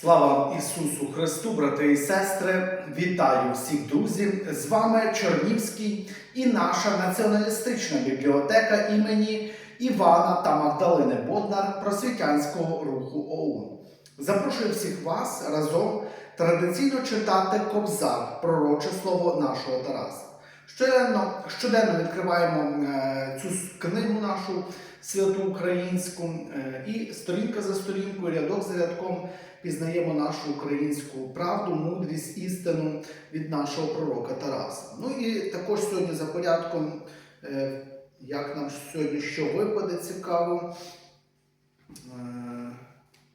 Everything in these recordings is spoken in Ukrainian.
Слава Ісусу Христу, брати і сестри! Вітаю всіх друзів! З вами Чорнівський і наша націоналістична бібліотека імені Івана та Магдалини Боднар просвітянського руху ОУН. Запрошую всіх вас разом традиційно читати Кобзар, пророче слово нашого Тараса. Щоденно, щоденно відкриваємо е, цю книгу нашу святу українську, е, і сторінка за сторінкою, рядок за рядком пізнаємо нашу українську правду, мудрість, істину від нашого пророка Тараса. Ну і також сьогодні за порядком, е, як нам сьогодні що випаде цікаво,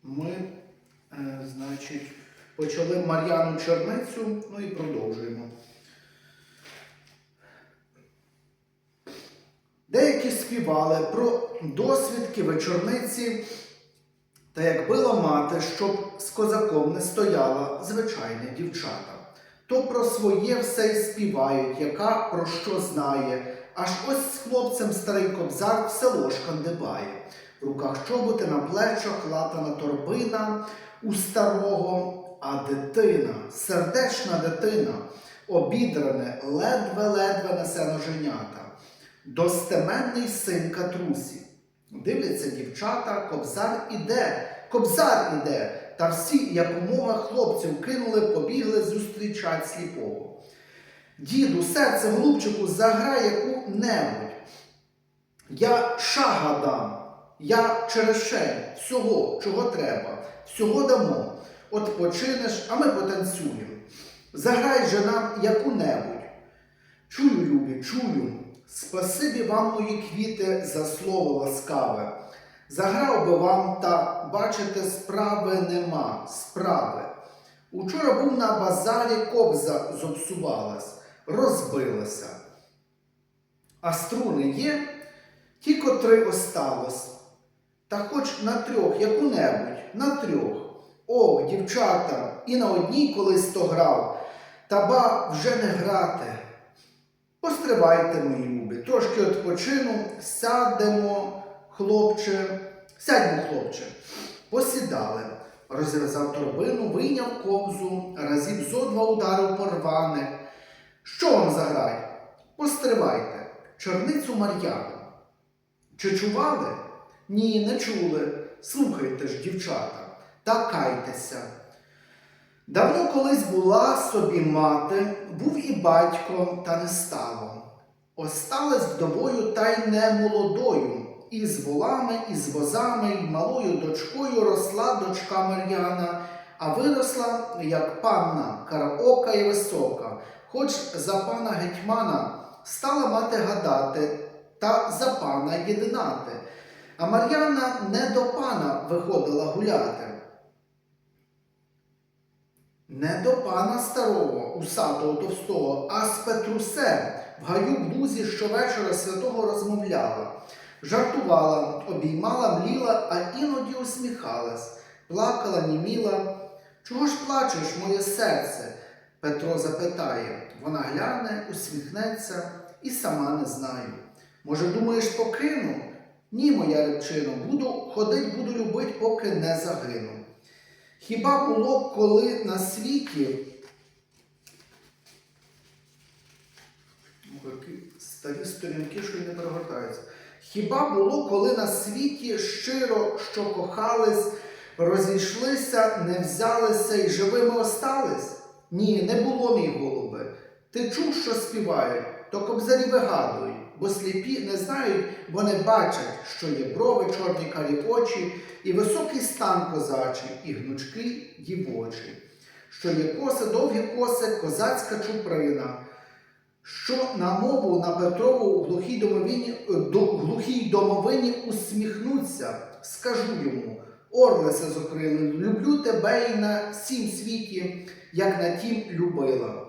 ми, значить, почали Мар'яну Черницю, ну і продовжуємо. Деякі співали про досвідки вечорниці та як била мати, щоб з козаком не стояла звичайне дівчата. То про своє все й співають, яка про що знає. Аж ось з хлопцем старий кобзар в село шкандибає. В руках чоботи на плечах латана торбина у старого, а дитина, сердечна дитина, обідрене, ледве-ледве несе ноженята. Достеменний син катрусі. Дивляться дівчата, кобзар іде, кобзар іде. Та всі, якомога хлопців кинули, побігли зустрічать сліпого. Діду, серце, голубчику, заграй яку-небудь. Я шага дам, я черешень, всього, чого треба, всього дамо. От починеш, а ми потанцюємо. Заграй же нам яку-небудь. Чую, любі, чую. Спасибі вам, мої квіти, за слово ласкаве. Заграв би вам, та бачите, справи нема, справи. Учора був на базарі кобза зопсувалась, розбилася. А струни є, ті котри осталось. Та хоч на трьох, яку-небудь, на трьох. О, дівчата, і на одній колись то грав, та ба вже не грати. Постривайте, мої любі, трошки відпочину, сядемо, хлопче, сядьмо, хлопче. Посідали, розв'язав торбину, вийняв кобзу, разів зо два ударив по рваних. Що вам заграй? Постривайте, чорницю Мар'яну. Чи чували? Ні, не чули. Слухайте ж, дівчата, та кайтеся. Давно колись була собі мати, був і батько, та не стало. Осталась вдовою та й не молодою, і з волами, і з возами, і малою дочкою росла дочка Мар'яна, а виросла, як панна, караока і висока, хоч за пана гетьмана стала мати гадати, та за пана єдинати. А Мар'яна не до пана виходила гуляти. Не до пана старого, усатого товстого, а з Петрусем в гаю в лузі щовечора святого розмовляла, жартувала, обіймала, мліла, а іноді усміхалась, плакала, німіла. Чого ж плачеш, моє серце? Петро запитає. Вона гляне, усміхнеться і сама не знаю. Може, думаєш, покину? Ні, моя рибчино, буду ходить, буду любить, поки не загину. Хіба було коли на світі старі сторінки, що й не перегортаються. Хіба було, коли на світі щиро, що кохались, розійшлися, не взялися і живими остались? Ні, не було, мій голубе. Ти чув, що співають, то кобзарі вигадують, бо сліпі не знають, бо не бачать, що є брови, чорні карі очі, і високий стан козачий, і гнучкий дівочий, що є коси, довгі коси, козацька чуприна, що на мову на Петрову у глухій домовині, до, глухій домовині усміхнуться, скажу йому, орлесе з окрили, люблю тебе і на всім світі, як на тім любила.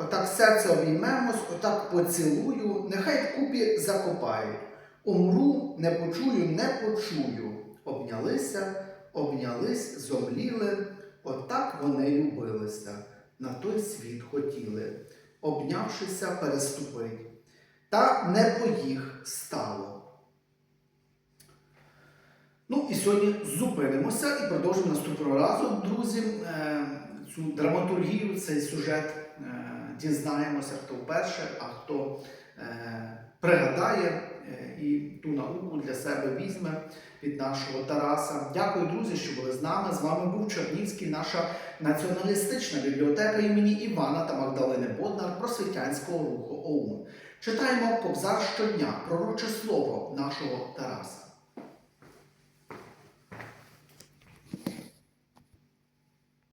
Отак серце обіймемось, отак поцілую, нехай вкупі закопають. Умру, не почую, не почую. Обнялися, обнялись, зомліли, отак вони любилися, на той світ хотіли, обнявшися, переступить. Та не по їх стало. Ну і сьогодні зупинимося і продовжимо наступного разу, друзі, е, цю драматургію, цей сюжет е, дізнаємося, хто вперше, а хто е, пригадає е, і ту науку для себе візьме від нашого Тараса. Дякую, друзі, що були з нами. З вами був Чернівський, наша націоналістична бібліотека імені Івана та Магдалини Боднар просвітянського руху ОУН. Читаємо Кобзар щодня, пророче слово нашого Тараса.